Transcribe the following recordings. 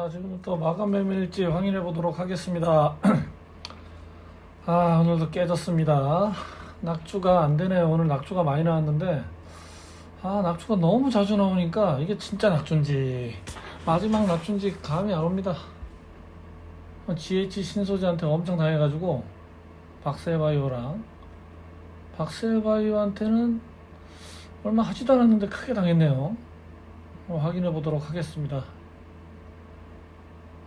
자, 지금부터 마감 매매일지 확인해 보도록 하겠습니다. 아, 오늘도 깨졌습니다. 낙주가 안 되네요. 오늘 낙주가 많이 나왔는데, 아, 낙주가 너무 자주 나오니까 이게 진짜 낙주인지, 마지막 낙주인지 감이 안 옵니다. GH 신소재한테 엄청 당해가지고, 박셀바이오랑, 박셀바이오한테는 얼마 하지도 않았는데 크게 당했네요. 어, 확인해 보도록 하겠습니다.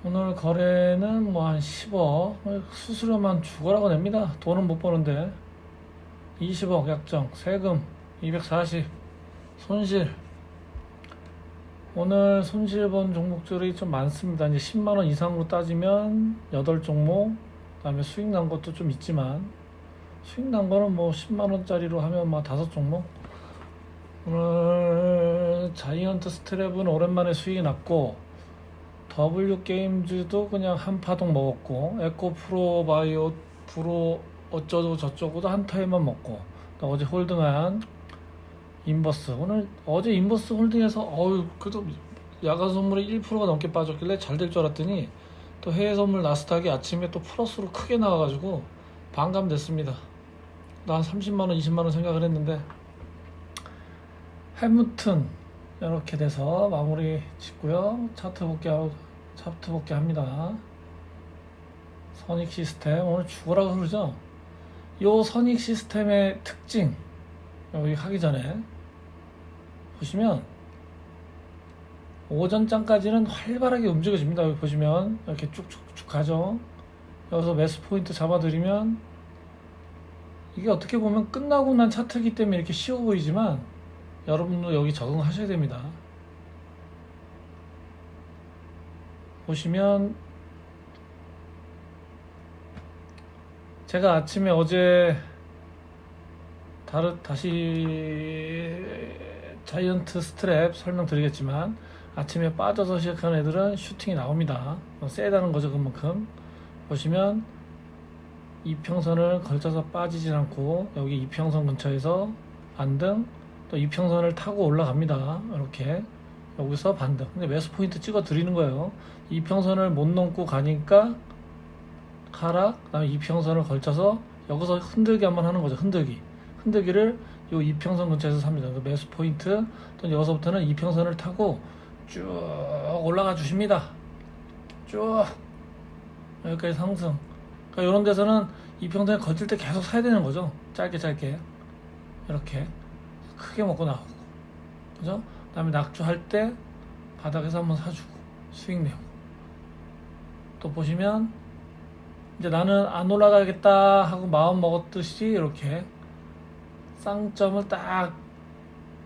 오늘 거래는 뭐 한 10억 수수료만 죽어라고 냅니다. 돈은 못 버는데. 20억 약정 세금 240 손실. 오늘 손실 본 종목들이 좀 많습니다. 이제 10만원 이상으로 따지면 8종목 그 다음에 수익 난 것도 좀 있지만 수익 난 거는 뭐 10만원짜리로 하면 뭐 5종목. 오늘 자이언트 스트랩은 오랜만에 수익이 났고 W 게임즈도 그냥 한 파동 먹었고 에코 프로 바이오 프로 어쩌고 저쩌고도 한 타임만 먹고 또 어제 홀딩한 인버스 오늘 어제 인버스 홀딩해서 어유 그래도 야간 선물이 1%가 넘게 빠졌길래 잘 될 줄 알았더니 또 해외 선물 나스닥이 아침에 또 플러스로 크게 나와가지고 반감됐습니다. 나 한 30만 원, 20만 원 생각을 했는데 해무튼 이렇게 돼서 마무리 짓고요. 차트 복귀하고 차트 복귀 합니다. 선익 시스템 오늘 죽어라고 그러죠. 요 선익 시스템의 특징 여기 하기 전에 보시면 오전장까지는 활발하게 움직여집니다. 여기 보시면 이렇게 쭉쭉쭉 가죠. 여기서 매수 포인트 잡아드리면 이게 어떻게 보면 끝나고 난 차트이기 때문에 이렇게 쉬워 보이지만 여러분도 여기 적응하셔야 됩니다. 보시면 제가 아침에 어제 다르, 다시 자이언트 스트랩 설명드리겠지만 아침에 빠져서 시작하는 애들은 슈팅이 나옵니다. 어, 세다는 거죠 그만큼 보시면 이평선을 걸쳐서 빠지질 않고 여기 이평선 근처에서 반등 또 이평선을 타고 올라갑니다. 이렇게 여기서 반등. 근데 매수 포인트 찍어 드리는 거예요. 이평선을 못 넘고 가니까 하락, 그다음에 이평선을 걸쳐서 여기서 흔들기 한번 하는 거죠. 흔들기. 흔들기를 요 이평선 근처에서 삽니다. 그 매수 포인트 또 여기서부터는 이평선을 타고 쭉 올라가 주십니다. 쭉 여기까지 상승. 그러니까 이런 데서는 이평선에 걸칠 때 계속 사야 되는 거죠. 짧게 짧게 이렇게 크게 먹고 나오고 그죠? 그 다음에 낙주 할 때 바닥에서 한번 사주고 수익 내고 또 보시면 이제 나는 안 올라가겠다 하고 마음 먹었듯이 이렇게 쌍점을 딱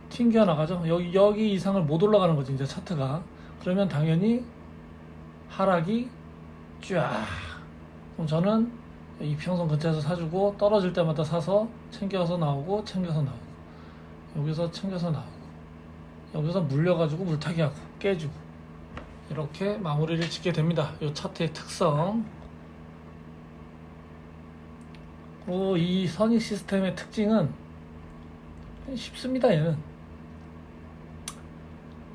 튕겨 나가죠. 여기 여기 이상을 못 올라가는 거지 이제 차트가. 그러면 당연히 하락이 쫙. 그럼 저는 이평선 근처에서 사주고 떨어질 때마다 사서 챙겨서 나오고 챙겨서 나오고 여기서 챙겨서 나오고 여기서 물려가지고 물타기 하고 깨주고 이렇게 마무리를 짓게 됩니다. 이 차트의 특성. 그리고 이 선익 시스템의 특징은 쉽습니다. 얘는.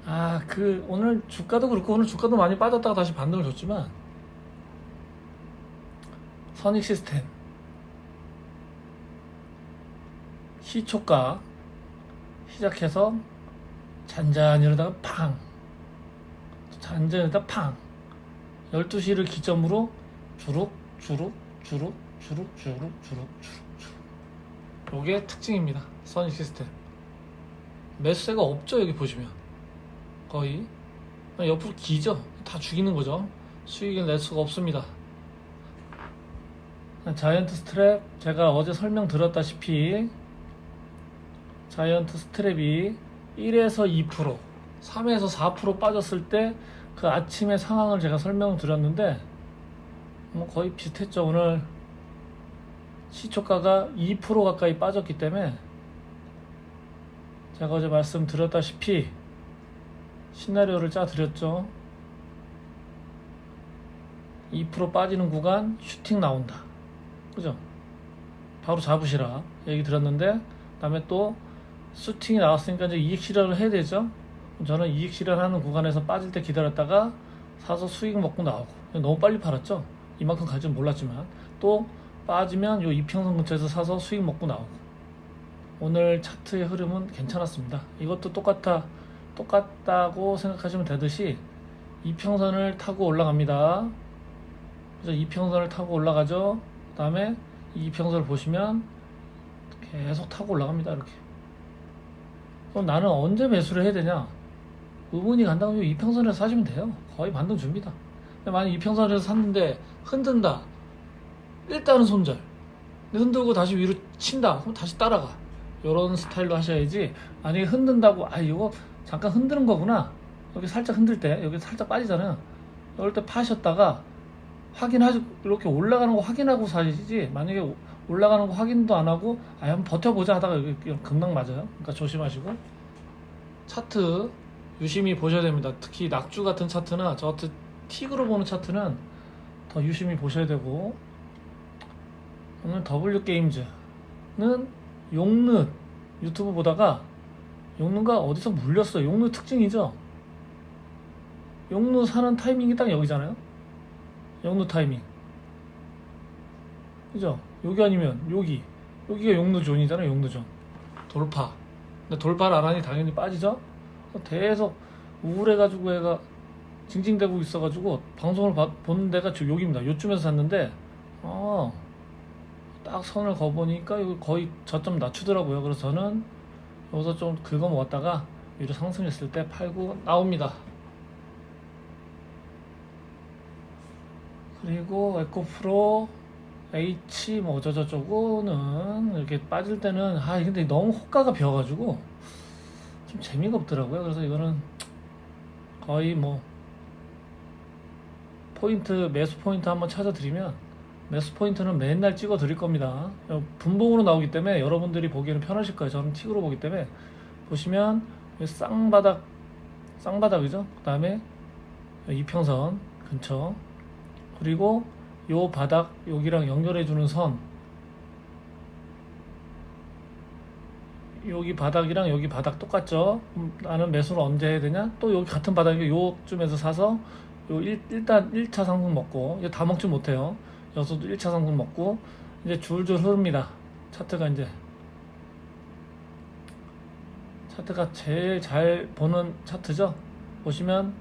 아, 그 오늘 주가도 그렇고 오늘 주가도 많이 빠졌다가 다시 반등을 줬지만 선익 시스템 시초가 시작해서 잔잔히 이러다가 팡. 잔잔히 이러다가 팡. 12시를 기점으로 주룩 주룩 주룩 주룩 주룩 주룩 주룩 주룩. 요게 특징입니다. 선익 시스템. 매수세가 없죠 여기 보시면. 거의. 옆으로 기죠. 다 죽이는 거죠. 수익을 낼 수가 없습니다. 자이언트 스트랩 제가 어제 설명 드렸다시피 자이언트 스트랩이 1에서 2%, 3에서 4% 빠졌을 때 그 아침의 상황을 제가 설명을 드렸는데 뭐 거의 비슷했죠. 오늘 시초가가 2% 가까이 빠졌기 때문에 제가 어제 말씀드렸다시피 시나리오를 짜 드렸죠. 2% 빠지는 구간 슈팅 나온다. 그죠? 바로 잡으시라 얘기 드렸는데 그다음에 또 슈팅이 나왔으니까 이제 이익 실현을 해야 되죠. 저는 이익 실현하는 구간에서 빠질 때 기다렸다가 사서 수익 먹고 나오고. 너무 빨리 팔았죠? 이만큼 갈 줄 몰랐지만. 또 빠지면 요 이평선 근처에서 사서 수익 먹고 나오고. 오늘 차트의 흐름은 괜찮았습니다. 이것도 똑같아 똑같다고 생각하시면 되듯이 이평선을 타고 올라갑니다. 그래서 이평선을 타고 올라가죠. 그 다음에 이 이평선을 보시면 계속 타고 올라갑니다 이렇게 그럼 나는 언제 매수를 해야 되냐 의문이 간다고 하면 이평선에서 사시면 돼요. 거의 반등 줍니다. 만약 이평선에서 샀는데 흔든다. 일단은 손절. 흔들고 다시 위로 친다. 그럼 다시 따라가. 이런 스타일로 하셔야지. 만약에 흔든다고 아 이거 잠깐 흔드는 거구나. 여기 살짝 흔들 때 여기 살짝 빠지잖아요. 이럴 때 파셨다가 확인하지 이렇게 올라가는 거 확인하고 사시지. 만약에 올라가는 거 확인도 안 하고 아 한번 버텨보자 하다가 극락 맞아요. 그러니까 조심하시고 차트 유심히 보셔야 됩니다. 특히 낙주 같은 차트나 저 같은 틱으로 보는 차트는 더 유심히 보셔야 되고 오늘 W 게임즈는 용느 유튜브 보다가 용느가 어디서 물렸어요. 용느 특징이죠. 용느 사는 타이밍이 딱 여기잖아요. 용느 타이밍. 그죠? 여기 아니면 여기. 여기가 용느 존이잖아요. 용느 존. 돌파. 근데 돌파를 안 하니 당연히 빠지죠? 계속 우울해가지고 애가 징징대고 있어가지고 방송을 봐- 보는 데가 저 여기입니다. 요쯤에서 샀는데 어, 딱 선을 거보니까 거의 저점 낮추더라고요. 그래서 저는 여기서 좀 긁어 모았다가 위로 상승했을 때 팔고 나옵니다. 그리고 에코프로 H 뭐 어쩌저쩌고는 이렇게 빠질 때는 아 근데 너무 호가가 비어가지고 좀 재미가 없더라고요. 그래서 이거는 거의 뭐 포인트 매수 포인트 한번 찾아드리면 매수 포인트는 맨날 찍어 드릴 겁니다. 분봉으로 나오기 때문에 여러분들이 보기에는 편하실 거예요. 저는 틱으로 보기 때문에 보시면 쌍바닥 쌍바닥이죠. 그 다음에 이평선 근처 그리고 요 바닥 여기랑 연결해 주는 선 여기 바닥이랑 여기 바닥 똑같죠? 나는 매수를 언제 해야 되냐? 또 여기 같은 바닥에 요쯤에서 사서 요 일, 일단 1차 상승 먹고 이거 다 먹지 못해요. 여기서도 1차 상승 먹고 이제 줄줄 흐릅니다. 차트가 이제 차트가 제일 잘 보는 차트죠? 보시면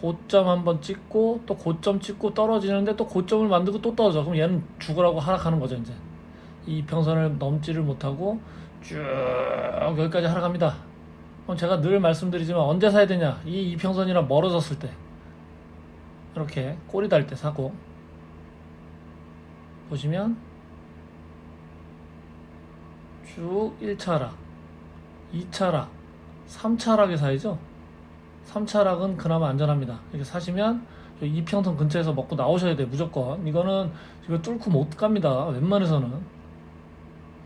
고점 한번 찍고 또 고점 찍고 떨어지는데 또 고점을 만들고 또 떨어져. 그럼 얘는 죽으라고 하락하는 거죠, 이제. 이 평선을 넘지를 못하고 쭉 여기까지 하락합니다. 그럼 제가 늘 말씀드리지만 언제 사야 되냐? 이 이평선이랑 멀어졌을 때 이렇게 꼬리 달 때 사고 보시면 쭉 1차 하락, 2차 하락, 3차 하락에 사이죠. 3차 하락은 그나마 안전합니다. 이렇게 사시면 이 이평선 근처에서 먹고 나오셔야 돼요. 무조건. 이거는 이거 뚫고 못 갑니다. 웬만해서는.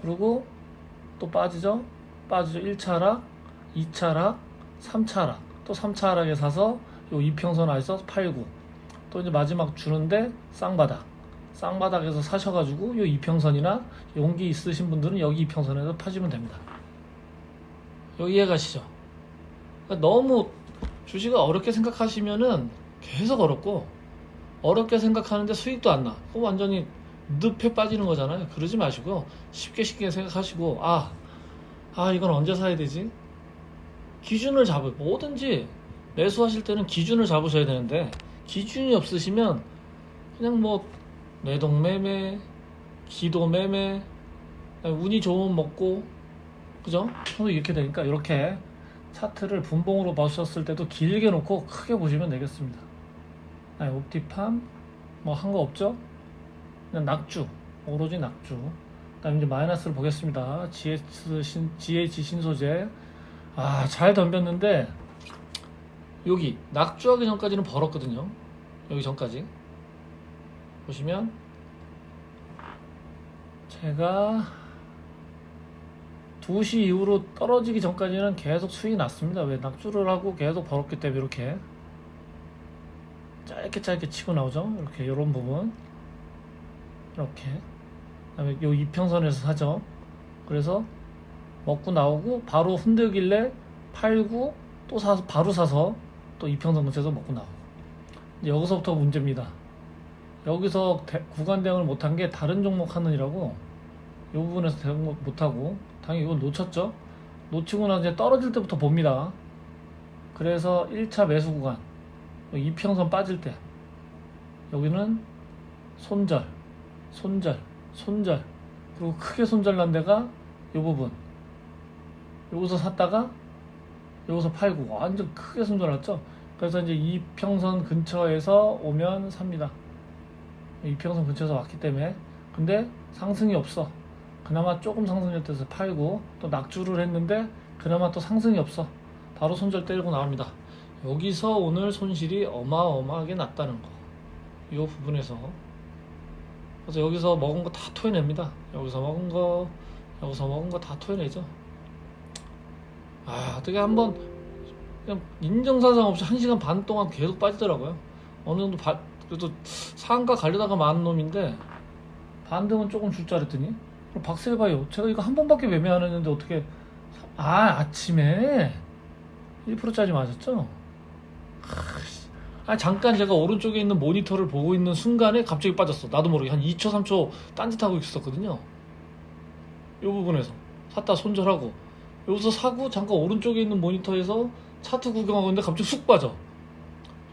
그리고 또 빠지죠? 빠지죠. 1차 하락, 2차 하락, 3차 하락. 또 3차 하락에 사서 요 이평선 아래서 팔고 또 이제 마지막 주는데 쌍바닥. 쌍바닥에서 사셔가지고 요 이평선이나 용기 있으신 분들은 여기 이평선에서 파시면 됩니다. 여기 이해 가시죠? 그러니까 너무 주식을 어렵게 생각하시면은 계속 어렵고 어렵게 생각하는데 수익도 안 나. 그럼 완전히 늪에 빠지는 거잖아요. 그러지 마시고 쉽게 쉽게 생각하시고 아, 아 이건 언제 사야 되지? 기준을 잡을 뭐든지 매수하실 때는 기준을 잡으셔야 되는데 기준이 없으시면 그냥 뭐 내동매매, 기도 매매, 운이 좋으면 먹고 그죠? 이렇게 되니까 이렇게 차트를 분봉으로 보셨을 때도 길게 놓고 크게 보시면 되겠습니다. 아, 옵티팜 뭐 한 거 없죠? 그냥 낙주 오로지 낙주. 그다음 이제 마이너스를 보겠습니다. 신 GH 신소재 아 잘 덤볐는데 여기 낙주하기 전까지는 벌었거든요. 여기 전까지 보시면 제가 2시 이후로 떨어지기 전까지는 계속 수익이 났습니다. 왜 낙주를 하고 계속 벌었기 때문에 이렇게 짧게 짧게 치고 나오죠. 이렇게 이런 부분 이렇게 그다음에 요 이평선에서 사죠. 그래서 먹고 나오고 바로 흔들길래 팔고 또 사서 바로 사서 또 이평선 근처에서 먹고 나오고 여기서부터 문제입니다. 여기서 대- 구간 대응을 못한 게 다른 종목 하느니라고 이 부분에서 대응 못- 못하고 당연히 이건 놓쳤죠. 놓치고 나서 이제 떨어질 때부터 봅니다. 그래서 1차 매수 구간 이평선 빠질 때 여기는 손절, 손절, 손절 그리고 크게 손절 난 데가 이 부분 여기서 샀다가 여기서 팔고 완전 크게 손절 났죠. 그래서 이제 이평선 근처에서 오면 삽니다. 이평선 근처에서 왔기 때문에 근데 상승이 없어. 그나마 조금 상승했대서 팔고 또 낙주를 했는데 그나마 또 상승이 없어. 바로 손절 때리고 나옵니다. 여기서 오늘 손실이 어마어마하게 났다는 거. 이 부분에서 그래서 여기서 먹은 거 다 토해냅니다. 여기서 먹은 거, 여기서 먹은 거 다 토해내죠. 아, 어떻게 한번 그냥 인정사정 없이 한 시간 반 동안 계속 빠지더라고요. 어느 정도 바, 그래도 상가 가려다가 많은 놈인데 반등은 조금 줄줄 알았더니 박스 해봐요. 제가 이거 한 번밖에 매매 안 했는데 어떻게 아 아침에 1%짜리 맞았죠? 아 잠깐 제가 오른쪽에 있는 모니터를 보고 있는 순간에 갑자기 빠졌어. 나도 모르게 한 2초 3초 딴짓하고 있었거든요. 이 부분에서 샀다 손절하고 여기서 사고 잠깐 오른쪽에 있는 모니터에서 차트 구경하고 있는데 갑자기 쑥 빠져.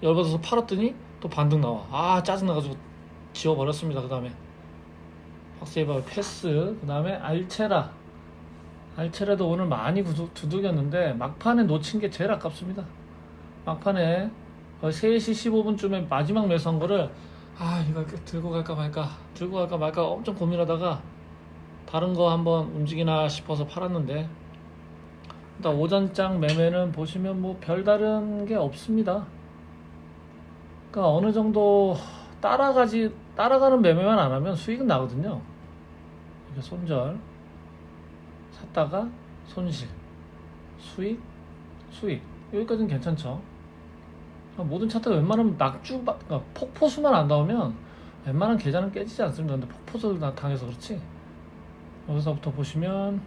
열받아서 팔았더니 또 반등 나와. 아 짜증나가지고 지워버렸습니다. 그 다음에 박세이바 패스. 그 다음에 알체라. 알체라도 오늘 많이 두들겼는데 막판에 놓친 게 제일 아깝습니다. 막판에 거의 3시 15분쯤에 마지막 매수한 거를 아 이거 들고 갈까 말까 들고 갈까 말까 엄청 고민하다가 다른 거 한번 움직이나 싶어서 팔았는데 일단 오전장 매매는 보시면 뭐 별다른 게 없습니다. 그러니까 어느 정도 따라가지 따라가는 매매만 안 하면 수익은 나거든요. 손절 샀다가 손실 수익 수익 여기까지는 괜찮죠. 그러니까 모든 차트가 웬만하면 낙주 그러니까 폭포수만 안 나오면 웬만한 계좌는 깨지지 않습니다. 근데 폭포수를 나- 당해서 그렇지. 여기서부터 보시면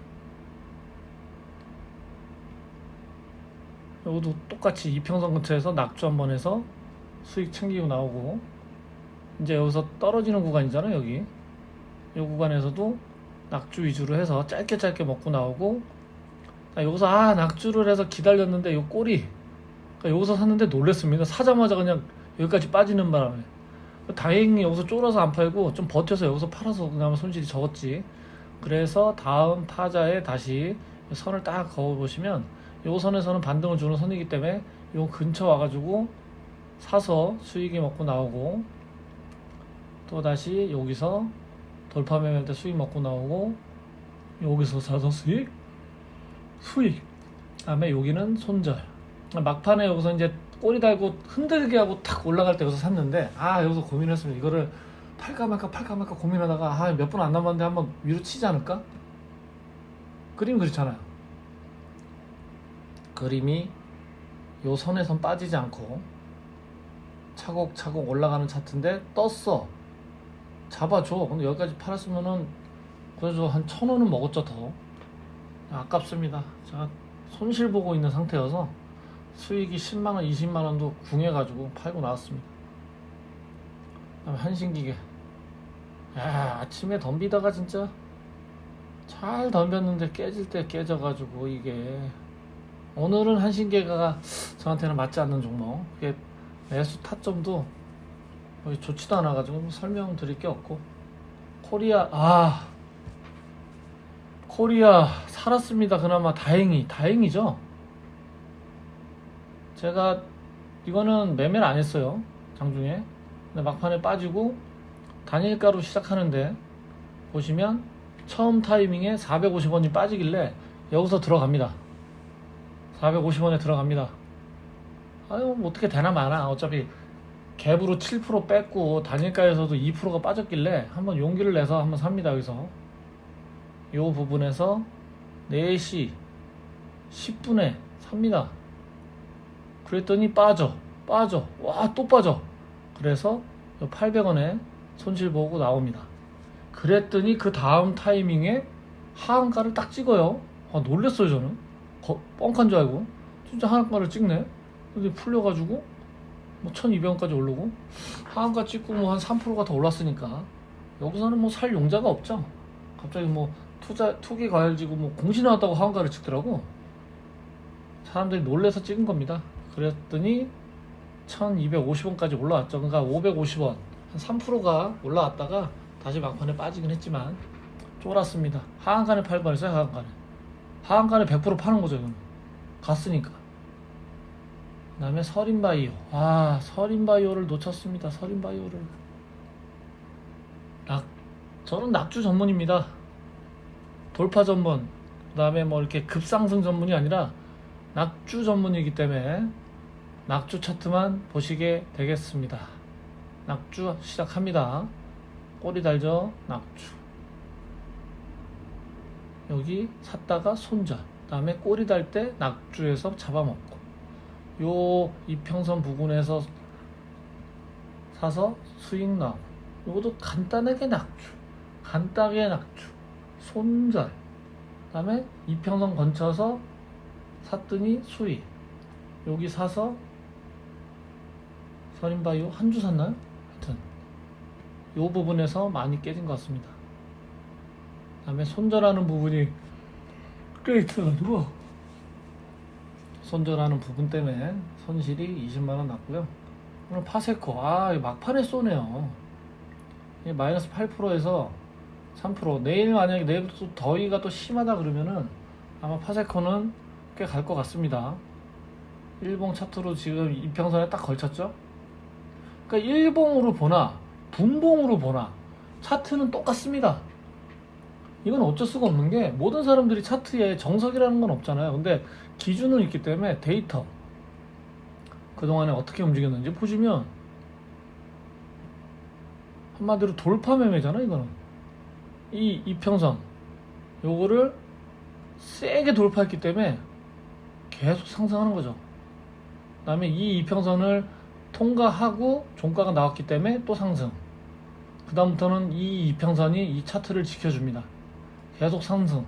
여기도 똑같이 이평선 근처에서 낙주 한 번 해서 수익 챙기고 나오고 이제 여기서 떨어지는 구간이잖아요 여기 이 구간에서도 낙주 위주로 해서 짧게 짧게 먹고 나오고 아, 여기서 아 낙주를 해서 기다렸는데 요 꼬리 그러니까 여기서 샀는데 놀랬습니다. 사자마자 그냥 여기까지 빠지는 바람에. 다행히 여기서 쫄아서 안 팔고 좀 버텨서 여기서 팔아서 그나마 손실이 적었지. 그래서 다음 타자에 다시 선을 딱 그어 보시면 요 선에서는 반등을 주는 선이기 때문에 요 근처 와가지고 사서 수익이 먹고 나오고 또 다시 여기서 돌파 매매할 때 수익 먹고 나오고 여기서 사서 수익 수익. 그다음에 여기는 손절. 막판에 여기서 이제 꼬리 달고 흔들게 하고 탁 올라갈 때 여기서 샀는데 아 여기서 고민했습니다. 이거를 팔까 말까 팔까 말까 고민하다가 아 몇 분 안 남았는데 한번 위로 치지 않을까? 그림 그렇잖아요. 그림이 요 선에선 빠지지 않고 차곡차곡 올라가는 차트인데 떴어 잡아줘. 근데 여기까지 팔았으면은 그래도 한천 원은 먹었죠 더. 아깝습니다. 제가 손실 보고 있는 상태여서 수익이 10만 원 20만 원도 궁해가지고 팔고 나왔습니다. 그다음에 한신기계. 야 아침에 덤비다가 진짜 잘 덤볐는데 깨질 때 깨져가지고 이게. 오늘은 한신계가 저한테는 맞지 않는 종목. 그게 매수 타점도 좋지도 않아가지고 뭐 설명드릴 게 없고. 코리아 아 코리아 살았습니다. 그나마 다행히 다행이죠. 제가 이거는 매매를 안 했어요 장중에. 근데 막판에 빠지고 단일가로 시작하는데 보시면 처음 타이밍에 450원이 빠지길래 여기서 들어갑니다. 450원에 들어갑니다. 아유, 뭐 어떻게 되나 마나. 어차피 갭으로 7% 뺐고 단일가에서도 2%가 빠졌길래 한번 용기를 내서 한번 삽니다. 여기서. 이 부분에서 4시 10분에 삽니다. 그랬더니 빠져. 빠져. 와, 또 빠져. 그래서 800원에 손실 보고 나옵니다. 그랬더니 그 다음 타이밍에 하한가를 딱 찍어요. 아, 놀랬어요, 저는. 거- 뻥칸 줄 알고 진짜 하나가를 찍네 근데 풀려가지고 뭐 1200원까지 오르고 하한가 찍고 뭐 한 3%가 더 올랐으니까 여기서는 뭐 살 용자가 없죠. 갑자기 뭐 투자 투기 과열지고 뭐 공시 나왔다고 하한가를 찍더라고. 사람들이 놀래서 찍은 겁니다. 그랬더니 1250원까지 올라왔죠. 그러니까 550원 한 3%가 올라왔다가 다시 막판에 빠지긴 했지만 쫄았습니다. 하한간에 팔 뻔했어요. 하한간에. 하한간에 100% 파는 거죠. 이건. 갔으니까. 그 다음에 서린바이오. 아, 서린바이오를 놓쳤습니다. 서린바이오를. 낙, 저는 낙주 전문입니다. 돌파 전문. 그 다음에 뭐 이렇게 급상승 전문이 아니라 낙주 전문이기 때문에 낙주 차트만 보시게 되겠습니다. 낙주 시작합니다. 꼬리 달죠? 낙주. 여기 샀다가 손절. 다음에 꼬리 달 때 낙주에서 잡아먹고. 요 이평선 부근에서 사서 수익 나오고. 요것도 간단하게 낙주. 간단하게 낙주. 손절. 다음에 이평선 건쳐서 샀더니 수익. 여기 사서 서린바이오 한 주 샀나요? 하여튼 요 부분에서 많이 깨진 것 같습니다. 다음에 손절하는 부분이 꽤 있어가지고 손절하는 부분 때문에 손실이 20만원 났고요. 오늘 파세코 아 막판에 쏘네요. 마이너스 8%에서 3% 내일 만약에 내일부터 또 더위가 또 심하다 그러면은 아마 파세코는 꽤 갈 것 같습니다. 일봉 차트로 지금 이평선에 딱 걸쳤죠? 그러니까 일봉으로 보나 분봉으로 보나 차트는 똑같습니다. 이건 어쩔 수가 없는 게 모든 사람들이 차트에 정석이라는 건 없잖아요. 근데 기준은 있기 때문에 데이터 그동안에 어떻게 움직였는지 보시면 한마디로 돌파 매매잖아 이거는 이 이평선 요거를 세게 돌파했기 때문에 계속 상승하는 거죠. 그 다음에 이 이평선을 통과하고 종가가 나왔기 때문에 또 상승. 그 다음부터는 이 이평선이 이 차트를 지켜줍니다. 계속 상승.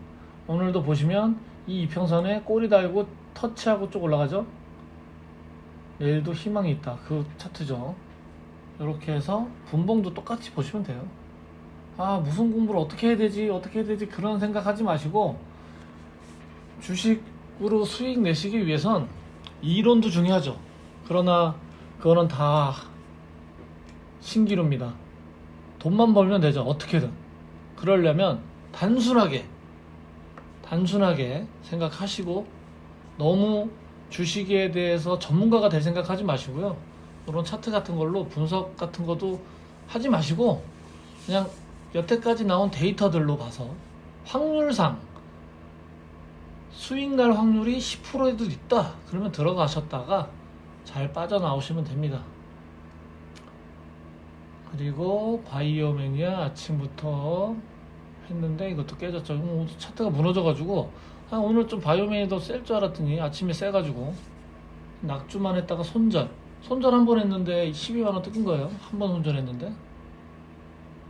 오늘도 보시면 이 이평선에 꼬리 달고 터치하고 쭉 올라가죠. 내일도 희망이 있다. 그 차트죠. 이렇게 해서 분봉도 똑같이 보시면 돼요. 아 무슨 공부를 어떻게 해야 되지 어떻게 해야 되지 그런 생각하지 마시고 주식으로 수익 내시기 위해선 이론도 중요하죠. 그러나 그거는 다 신기루입니다. 돈만 벌면 되죠. 어떻게든. 그러려면 단순하게, 단순하게 생각하시고 너무 주식에 대해서 전문가가 될 생각하지 마시고요. 이런 차트 같은 걸로 분석 같은 것도 하지 마시고 그냥 여태까지 나온 데이터들로 봐서 확률상 수익 날 확률이 10%에도 있다. 그러면 들어가셨다가 잘 빠져나오시면 됩니다. 그리고 바이오 매니아 아침부터 했는데 이것도 깨졌죠. 음, 차트가 무너져가지고 아, 오늘 좀 바이오 매니아도 셀줄 알았더니 아침에 세가지고 낙주만 했다가 손절. 손절 한 번 했는데 12만 원 뜯은 거예요. 한 번 손절했는데.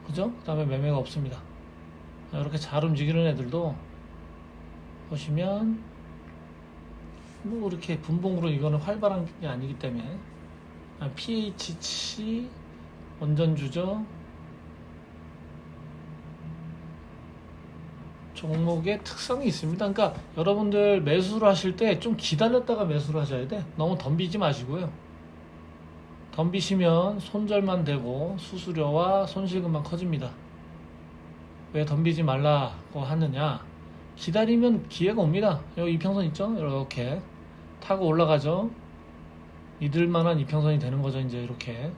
그죠? 그 다음에 매매가 없습니다. 아, 이렇게 잘 움직이는 애들도 보시면 뭐 이렇게 분봉으로 이거는 활발한 게 아니기 때문에 아, pH 원전주죠 종목의 특성이 있습니다. 그러니까 여러분들 매수를 하실 때 좀 기다렸다가 매수를 하셔야 돼. 너무 덤비지 마시고요. 덤비시면 손절만 되고 수수료와 손실금만 커집니다. 왜 덤비지 말라고 하느냐? 기다리면 기회가 옵니다. 여기 이평선 있죠? 이렇게 타고 올라가죠. 믿을만한 이평선이 되는 거죠. 이제 이렇게.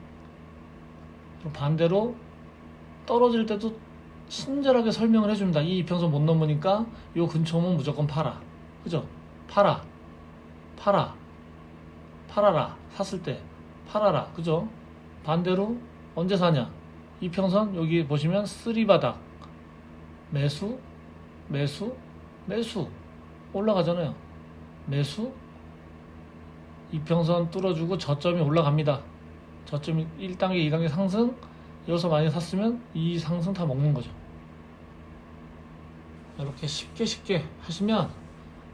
반대로 떨어질 때도 친절하게 설명을 해줍니다. 이 이평선 못 넘으니까 요 근처면 무조건 팔아. 그죠? 팔아. 팔아. 팔아라. 샀을 때 팔아라. 그죠? 반대로 언제 사냐? 이평선 여기 보시면 쓰리바닥 매수 매수 매수 올라가잖아요. 매수 이평선 뚫어주고 저점이 올라갑니다. 저점이 1단계, 2단계 상승 여기서 많이 샀으면 이 상승 다 먹는 거죠. 이렇게 쉽게 쉽게 하시면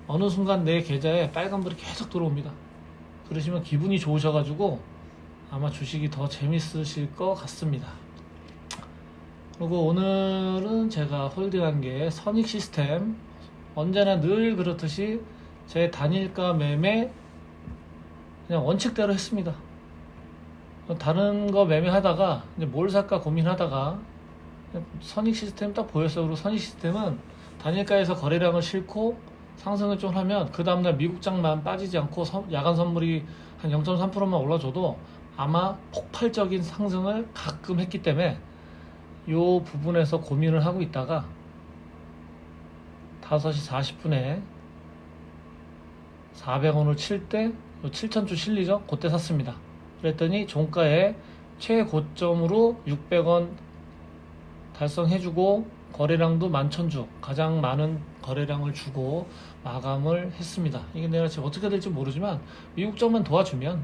어느 순간 내 계좌에 빨간불이 계속 들어옵니다. 그러시면 기분이 좋으셔가지고 아마 주식이 더 재밌으실 것 같습니다. 그리고 오늘은 제가 홀딩한 게 선익 시스템 언제나 늘 그렇듯이 제 단일가 매매 그냥 원칙대로 했습니다. 다른 거 매매하다가 이제 뭘 살까 고민하다가 선익 시스템 딱 보였어요. 그리고 선익 시스템은 단일가에서 거래량을 싣고 상승을 좀 하면 그 다음날 미국장만 빠지지 않고 선- 야간 선물이 한 0.3%만 올라줘도 아마 폭발적인 상승을 가끔 했기 때문에 이 부분에서 고민을 하고 있다가 5시 40분에 400원을 칠 때 7천주 실리죠? 그때 샀습니다. 그랬더니 종가에 최고점으로 600원 달성해주고 거래량도 11,000주 가장 많은 거래량을 주고 마감을 했습니다. 이게 내가 지금 어떻게 될지 모르지만 미국장만 도와주면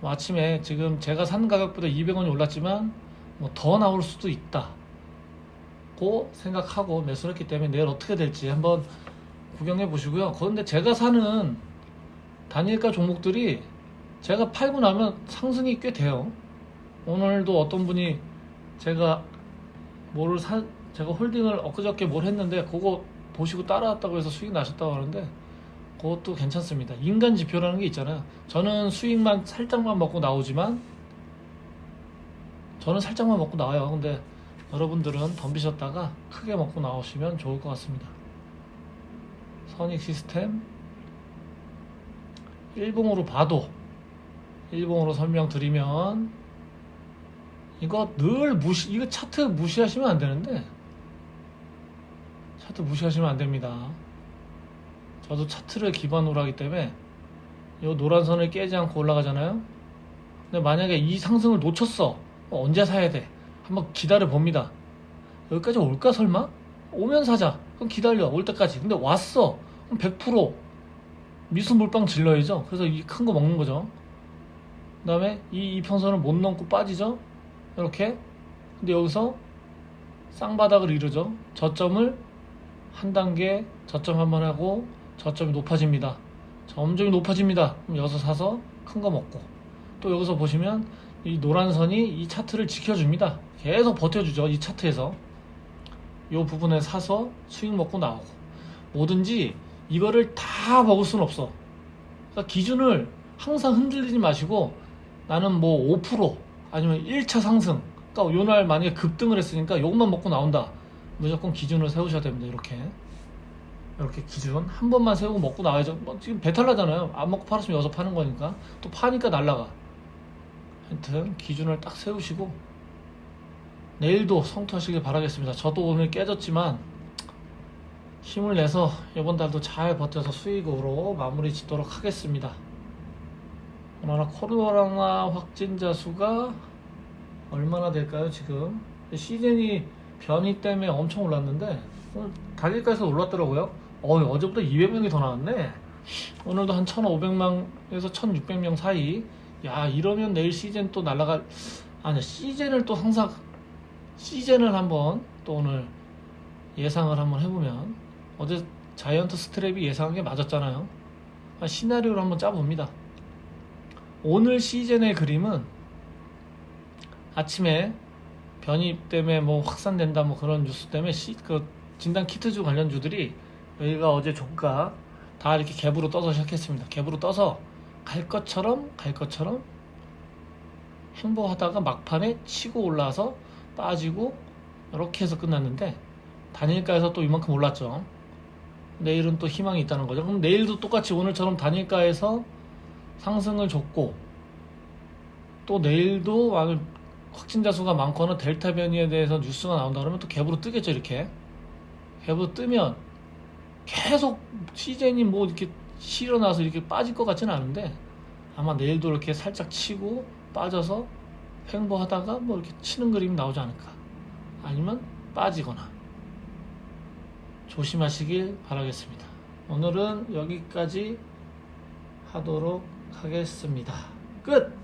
뭐 아침에 지금 제가 산 가격보다 200원이 올랐지만 뭐 더 나올 수도 있다. 고 생각하고 매수를 했기 때문에 내일 어떻게 될지 한번 구경해 보시고요. 그런데 제가 사는 단일가 종목들이 제가 팔고 나면 상승이 꽤 돼요. 오늘도 어떤 분이 제가 뭐를 사, 제가 홀딩을 엊그저께 뭘 했는데 그거 보시고 따라왔다고 해서 수익 나셨다고 하는데 그것도 괜찮습니다. 인간 지표라는 게 있잖아요. 저는 수익만 살짝만 먹고 나오지만 저는 살짝만 먹고 나와요. 근데 여러분들은 덤비셨다가 크게 먹고 나오시면 좋을 것 같습니다. 선익 시스템 일봉으로 봐도 일봉으로 설명드리면 이거 늘 무시 이거 차트 무시하시면 안 되는데 차트 무시하시면 안 됩니다. 저도 차트를 기반으로 하기 때문에 이 노란 선을 깨지 않고 올라가잖아요. 근데 만약에 이 상승을 놓쳤어. 어, 언제 사야 돼? 한번 기다려 봅니다. 여기까지 올까 설마? 오면 사자. 그럼 기다려 올 때까지. 근데 왔어. 그럼 100% 미수 물방 질러야죠. 그래서 이 큰 거 먹는 거죠. 그 다음에 이 이평선을 못 넘고 빠지죠. 이렇게. 근데 여기서 쌍바닥을 이루죠. 저점을 한 단계 저점 한번 하고 저점이 높아집니다. 점점이 높아집니다. 그럼 여기서 사서 큰 거 먹고 또 여기서 보시면 이 노란 선이 이 차트를 지켜줍니다. 계속 버텨주죠. 이 차트에서 이 부분에 사서 수익 먹고 나오고 뭐든지 이거를 다 먹을 수는 없어. 그러니까 기준을 항상 흔들리지 마시고 나는 뭐 5% 아니면 1차 상승. 그러니까 요날 만약에 급등을 했으니까 요것만 먹고 나온다. 무조건 기준을 세우셔야 됩니다. 이렇게. 이렇게 기준 한 번만 세우고 먹고 나와야죠. 뭐 지금 배탈 나잖아요. 안 먹고 팔았으면 여기서 파는 거니까. 또 파니까 날라가. 하여튼 기준을 딱 세우시고 내일도 성투하시길 바라겠습니다. 저도 오늘 깨졌지만 힘을 내서 이번 달도 잘 버텨서 수익으로 마무리 짓도록 하겠습니다. 그러나 코로나 확진자 수가 얼마나 될까요 지금? 시즌이 변이 때문에 엄청 올랐는데 오늘 달릴까에서 올랐더라고요. 어, 어제보다 200명이 더 나왔네. 오늘도 한 1,500명에서 1,600명 사이. 야, 이러면 내일 시즌 또 날라갈. 아니, 시즌을 또 항상 시즌을 한번 또 오늘 예상을 한번 해보면 어제 자이언트 스트랩이 예상한 게 맞았잖아요. 아, 시나리오를 한번 짜봅니다. 오늘 시즌의 그림은 아침에 변이 때문에 뭐 확산된다 뭐 그런 뉴스 때문에 시, 그 진단 키트주 관련주들이 여기가 어제 종가 다 이렇게 갭으로 떠서 시작했습니다. 갭으로 떠서 갈 것처럼 갈 것처럼 행보하다가 막판에 치고 올라서 빠지고 이렇게 해서 끝났는데 단일가에서 또 이만큼 올랐죠. 내일은 또 희망이 있다는 거죠. 그럼 내일도 똑같이 오늘처럼 단일가에서 상승을 줬고 또 내일도 확진자 수가 많거나 델타 변이에 대해서 뉴스가 나온다 그러면 또 갭으로 뜨겠죠 이렇게. 갭으로 뜨면 계속 시즌이 뭐 이렇게 실어나서 이렇게 빠질 것 같지는 않은데 아마 내일도 이렇게 살짝 치고 빠져서 횡보하다가 뭐 이렇게 치는 그림이 나오지 않을까. 아니면 빠지거나. 조심하시길 바라겠습니다. 오늘은 여기까지 하도록 하겠습니다. 끝